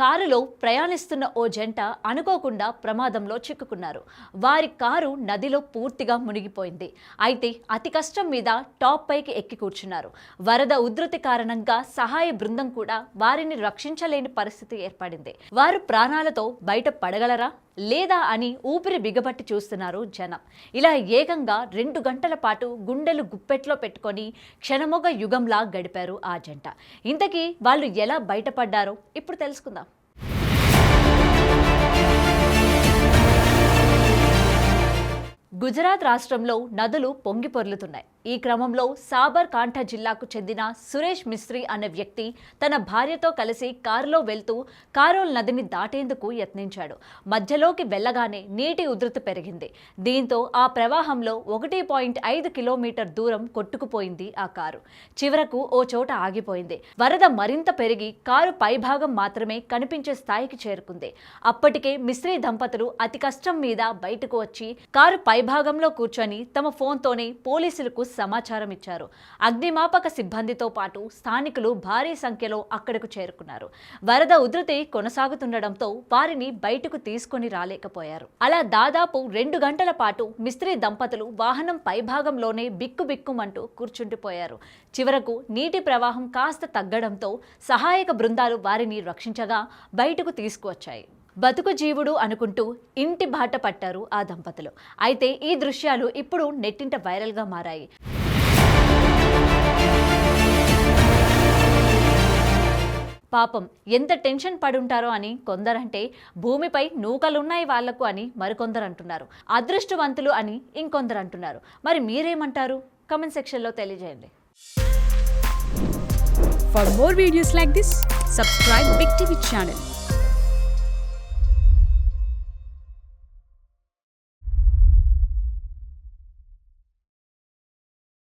కారులో ప్రయాణిస్తున్న ఓ జంట అనుకోకుండా ప్రమాదంలో చిక్కుకున్నారు. వారి కారు నదిలో పూర్తిగా మునిగిపోయింది. అయితే అతి కష్టం మీద టాప్ పైకి ఎక్కి కూర్చున్నారు. వరద ఉధృతి కారణంగా సహాయ బృందం కూడా వారిని రక్షించలేని పరిస్థితి ఏర్పడింది. వారు ప్రాణాలతో బయట పడగలరా? లేదా అని ఊపిరి బిగబట్టి చూస్తున్నారు జనం. ఇలా ఏకంగా రెండు గంటల పాటు గుండెలు గుప్పెట్లో పెట్టుకొని క్షణమొగ యుగంలా గడిపారు ఆ జంట. ఇంతకీ వాళ్ళు ఎలా బయటపడ్డారో ఇప్పుడు తెలుసుకుందాం. గుజరాత్ రాష్ట్రంలో నదులు పొంగి పొర్లుతున్నాయి. ఈ క్రమంలో సాబర్ కాంఠ జిల్లాకు చెందిన సురేష్ మిస్త్రి అనే వ్యక్తి తన భార్యతో కలిసి కారులో వెళ్తూ కారోల్ నదిని దాటేందుకు యత్నించాడు. మధ్యలోకి వెళ్ళగానే నీటి ఉధృతి పెరిగింది. దీంతో ఆ ప్రవాహంలో ఒకటి పాయింట్ ఐదు కిలోమీటర్ దూరం కొట్టుకుపోయింది ఆ కారు. చివరకు ఓ చోట ఆగిపోయింది. వరద మరింత పెరిగి కారు పైభాగం మాత్రమే కనిపించే స్థాయికి చేరుకుంది. అప్పటికే మిస్త్రీ దంపతులు అతి కష్టం మీద బయటకు వచ్చి కారు పైభాగంలో కూర్చొని తమ ఫోన్తోనే పోలీసులకు సమాచారం ఇచ్చారు. అగ్నిమాపక సిబ్బందితో పాటు స్థానికులు భారీ సంఖ్యలో అక్కడకు చేరుకున్నారు. వరద ఉధృతి కొనసాగుతుండటంతో వారిని బయటకు తీసుకొని రాలేకపోయారు. అలా దాదాపు రెండు గంటల పాటు మిస్త్రీ దంపతులు వాహనం పైభాగంలోనే బిక్కుబిక్కుమంటూ కూర్చుండిపోయారు. చివరకు నీటి ప్రవాహం కాస్త తగ్గడంతో సహాయక బృందాలు వారిని రక్షించగా బయటకు తీసుకువచ్చాయి. బతుకు జీవుడు అనుకుంటూ ఇంటి బాట పట్టారు ఆ దంపతులు. అయితే ఈ దృశ్యాలు ఇప్పుడు నెట్టింట వైరల్గా మారాయి. పాపం ఎంత టెన్షన్ పడుంటారో అని కొందరంటే భూమిపై నూకలున్నాయి వాళ్ళకు అని మరికొందరు అంటున్నారు అదృష్టవంతులు అని ఇంకొందరు అంటున్నారు మరి మీరేమంటారు? కమెంట్ సెక్షన్లో తెలియజేయండి. For more videos like this subscribe Big TV channel